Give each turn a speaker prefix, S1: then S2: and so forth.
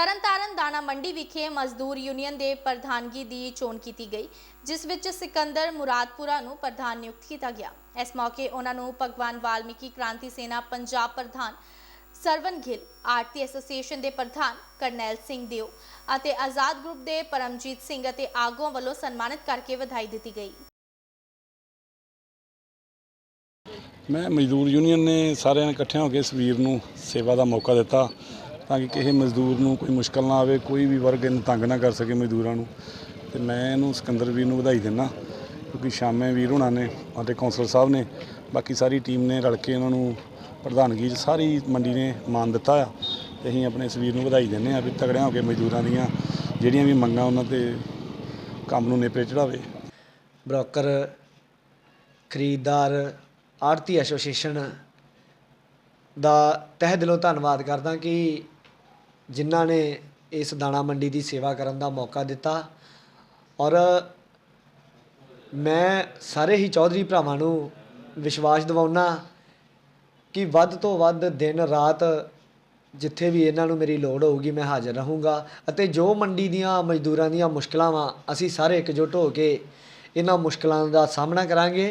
S1: ਤਰਨਤਾਰਨ ਦਾਣਾ ਮੰਡੀ ਵਿਖੇ ਮਜ਼ਦੂਰ ਯੂਨੀਅਨ ਦੇ ਪ੍ਰਧਾਨਗੀ ਦੀ ਚੋਣ ਕੀਤੀ ਗਈ, ਜਿਸ ਵਿੱਚ ਸਿਕੰਦਰ ਮੁਰਾਦਪੁਰਾ ਨੂੰ ਪ੍ਰਧਾਨ ਨਿਯੁਕਤ ਕੀਤਾ ਗਿਆ। ਇਸ ਮੌਕੇ ਉਹਨਾਂ ਨੂੰ ਭਗਵਾਨ ਵਾਲਮੀਕੀ ਕ੍ਰਾਂਤੀ ਸੇਨਾ ਪੰਜਾਬ ਪ੍ਰਧਾਨ ਸਰਵਨ ਗਿੱਲ, ਆਰਤੀ ਐਸੋਸੀਏਸ਼ਨ ਦੇ ਪ੍ਰਧਾਨ ਕਰਨੈਲ ਸਿੰਘ ਦਿਓ ਅਤੇ ਆਜ਼ਾਦ ਗਰੁੱਪ ਦੇ ਪਰਮਜੀਤ ਸਿੰਘ ਅਤੇ ਆਗੂਆਂ ਵੱਲੋਂ ਸਨਮਾਨਿਤ ਕਰਕੇ ਵਧਾਈ ਦਿੱਤੀ ਗਈ।
S2: ਮੈਂ ਮਜ਼ਦੂਰ ਯੂਨੀਅਨ ਨੇ ਸਾਰਿਆਂ ਨੇ ਇਕੱਠਿਆਂ ਹੋ ਕੇ ਇਸ ਵੀਰ ਨੂੰ ਸੇਵਾ ਦਾ ਮੌਕਾ ਦਿੱਤਾ। ਤਾਂ ਕਿ ਕਿਸੇ ਮਜ਼ਦੂਰ ਨੂੰ ਕੋਈ ਮੁਸ਼ਕਲ ਨਾ ਆਵੇ, ਕੋਈ ਵੀ ਵਰਗ ਇਹਨੂੰ ਤੰਗ ਨਾ ਕਰ ਸਕੇ ਮਜ਼ਦੂਰਾਂ ਨੂੰ। ਤੇ ਮੈਂ ਇਹਨੂੰ ਸਿਕੰਦਰ ਵੀਰ ਨੂੰ ਵਧਾਈ ਦਿੰਦਾ, ਕਿਉਂਕਿ ਸ਼ਾਮੇ ਵੀਰ ਹੋਣਾ ਨੇ ਅਤੇ ਕੌਂਸਲਰ ਸਾਹਿਬ ਨੇ, ਬਾਕੀ ਸਾਰੀ ਟੀਮ ਨੇ ਰਲ ਕੇ ਇਹਨਾਂ ਨੂੰ ਪ੍ਰਧਾਨਗੀ 'ਚ ਸਾਰੀ ਮੰਡੀ ਨੇ ਮਾਨ ਦਿੱਤਾ ਆ। ਤੇ ਅਸੀਂ ਆਪਣੇ ਇਸ ਵੀਰ ਨੂੰ ਵਧਾਈ ਦਿੰਦੇ ਆ ਵੀ ਤਗੜਿਆਂ ਹੋ ਕੇ ਮਜ਼ਦੂਰਾਂ ਦੀਆਂ ਜਿਹੜੀਆਂ ਵੀ ਮੰਗਾਂ ਉਹਨਾਂ ਤੇ ਕੰਮ ਨੂੰ ਨੇਪਰੇ ਚੜਾਵੇ
S3: ਬ੍ਰੋਕਰ, ਖਰੀਦਦਾਰ ਆੜਤੀ ਐਸੋਸੀਏਸ਼ਨ ਦਾ ਤਹਿ ਦਿਲੋਂ ਧੰਨਵਾਦ ਕਰਦਾ ਕਿ ਜਿਨ੍ਹਾਂ ਨੇ ਇਸ ਦਾਣਾ ਮੰਡੀ ਦੀ ਸੇਵਾ ਕਰਨ ਦਾ ਮੌਕਾ ਦਿੱਤਾ। ਔਰ ਮੈਂ ਸਾਰੇ ਹੀ ਚੌਧਰੀ ਭਰਾਵਾਂ ਨੂੰ ਵਿਸ਼ਵਾਸ ਦਿਵਾਉਣਾ ਕਿ ਵੱਧ ਤੋਂ ਵੱਧ ਦਿਨ ਰਾਤ ਜਿੱਥੇ ਵੀ ਇਹਨਾਂ ਨੂੰ ਮੇਰੀ ਲੋੜ ਹੋਊਗੀ, ਮੈਂ ਹਾਜ਼ਰ ਰਹੂੰਗਾ ਅਤੇ ਜੋ ਮੰਡੀ ਦੀਆਂ ਮਜ਼ਦੂਰਾਂ ਦੀਆਂ ਮੁਸ਼ਕਲਾਂ ਵਾ, ਅਸੀਂ ਸਾਰੇ ਇਕਜੁੱਟ ਹੋ ਕੇ ਇਹਨਾਂ ਮੁਸ਼ਕਲਾਂ ਦਾ ਸਾਹਮਣਾ ਕਰਾਂਗੇ।